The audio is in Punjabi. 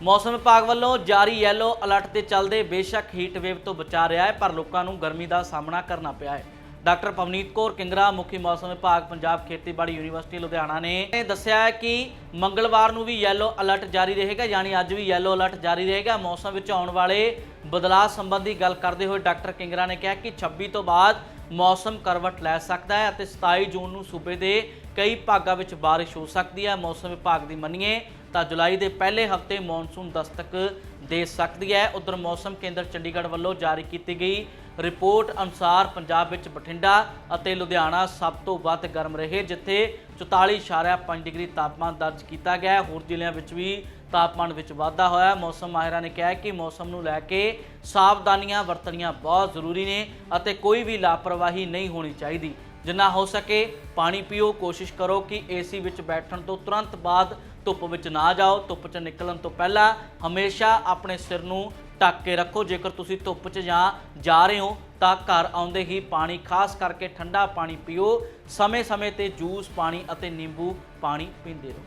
ਮੌਸਮ ਵਿਭਾਗ ਵੱਲੋਂ ਜਾਰੀ ਯੈਲੋ ਅਲਰਟ ਦੇ ਚੱਲਦੇ ਬੇਸ਼ੱਕ ਹੀਟ ਵੇਵ ਤੋਂ ਬਚਾ ਰਿਹਾ ਹੈ, ਪਰ ਲੋਕਾਂ ਨੂੰ ਗਰਮੀ ਦਾ ਸਾਹਮਣਾ ਕਰਨਾ ਪਿਆ ਹੈ। ਡਾਕਟਰ ਪਵਨੀਤ ਕੌਰ ਕਿੰਗਰਾ, ਮੁਖੀ ਮੌਸਮ ਵਿਭਾਗ, ਪੰਜਾਬ ਖੇਤੀਬਾੜੀ ਯੂਨੀਵਰਸਿਟੀ, ਲੁਧਿਆਣਾ ਨੇ ਦੱਸਿਆ ਹੈ ਕਿ ਮੰਗਲਵਾਰ ਨੂੰ ਵੀ ਯੈਲੋ ਅਲਰਟ ਜਾਰੀ ਰਹੇਗਾ, ਯਾਨੀ ਅੱਜ ਵੀ ਯੈਲੋ ਅਲਰਟ ਜਾਰੀ ਰਹੇਗਾ। ਮੌਸਮ ਵਿੱਚ ਆਉਣ ਵਾਲੇ ਬਦਲਾਅ ਸੰਬੰਧੀ ਗੱਲ ਕਰਦੇ ਹੋਏ ਡਾਕਟਰ ਕਿੰਗਰਾ ਨੇ ਕਿਹਾ ਕਿ 26 ਤੋਂ ਬਾਅਦ ਮੌਸਮ ਕਰਵਟ ਲੈ ਸਕਦਾ ਹੈ ਅਤੇ 27 ਜੂਨ ਨੂੰ ਸੂਬੇ ਦੇ ਕਈ ਭਾਗਾਂ ਵਿੱਚ ਬਾਰਿਸ਼ ਹੋ ਸਕਦੀ ਹੈ। ਮੌਸਮ ਵਿਭਾਗ ਦੀ ਮੰਨੀਏ ਤਾਂ ਜੁਲਾਈ ਦੇ ਪਹਿਲੇ ਹਫ਼ਤੇ ਮੌਨਸੂਨ ਦਸਤਕ ਦੇ ਸਕਦੀ ਹੈ। ਉਧਰ ਮੌਸਮ ਕੇਂਦਰ ਚੰਡੀਗੜ੍ਹ ਵੱਲੋਂ ਜਾਰੀ ਕੀਤੀ ਗਈ ਰਿਪੋਰਟ ਅਨੁਸਾਰ ਪੰਜਾਬ ਵਿੱਚ ਬਠਿੰਡਾ ਅਤੇ ਲੁਧਿਆਣਾ ਸਭ ਤੋਂ ਵੱਧ ਗਰਮ ਰਹੇ, ਜਿੱਥੇ 44.5 ਡਿਗਰੀ ਤਾਪਮਾਨ ਦਰਜ ਕੀਤਾ ਗਿਆ ਹੋਰ ਜ਼ਿਲ੍ਹਿਆਂ ਵਿੱਚ ਵੀ ਤਾਪਮਾਨ ਵਿੱਚ ਵਾਧਾ ਹੋਇਆ। ਮੌਸਮ ਮਾਹਿਰਾਂ ਨੇ ਕਿਹਾ ਕਿ ਮੌਸਮ ਨੂੰ ਲੈ ਕੇ ਸਾਵਧਾਨੀਆਂ ਵਰਤਣੀਆਂ ਬਹੁਤ ਜ਼ਰੂਰੀ ਨੇ ਅਤੇ ਕੋਈ ਵੀ ਲਾਪਰਵਾਹੀ ਨਹੀਂ ਹੋਣੀ ਚਾਹੀਦੀ। ਜਿੰਨਾ ਹੋ ਸਕੇ ਪਾਣੀ ਪੀਓ, ਕੋਸ਼ਿਸ਼ ਕਰੋ ਕਿ ਏਸੀ ਵਿੱਚ ਬੈਠਣ ਤੋਂ ਤੁਰੰਤ ਬਾਅਦ ਧੁੱਪ ਵਿੱਚ ਨਾ ਜਾਓ। ਧੁੱਪ 'ਚ ਨਿਕਲਣ ਤੋਂ ਪਹਿਲਾਂ ਹਮੇਸ਼ਾ ਆਪਣੇ ਸਿਰ ਨੂੰ ਢੱਕ ਕੇ ਰੱਖੋ। ਜੇਕਰ ਤੁਸੀਂ ਧੁੱਪ 'ਚ ਜਾਂ ਜਾ ਰਹੇ ਹੋ ਤਾਂ ਘਰ ਆਉਂਦੇ ਹੀ ਪਾਣੀ, ਖਾਸ ਕਰਕੇ ਠੰਡਾ ਪਾਣੀ ਪੀਓ। ਸਮੇਂ-ਸਮੇਂ ਤੇ ਜੂਸ ਪਾਣੀ ਅਤੇ ਨਿੰਬੂ ਪਾਣੀ ਪੀਂਦੇ ਰਹੋ।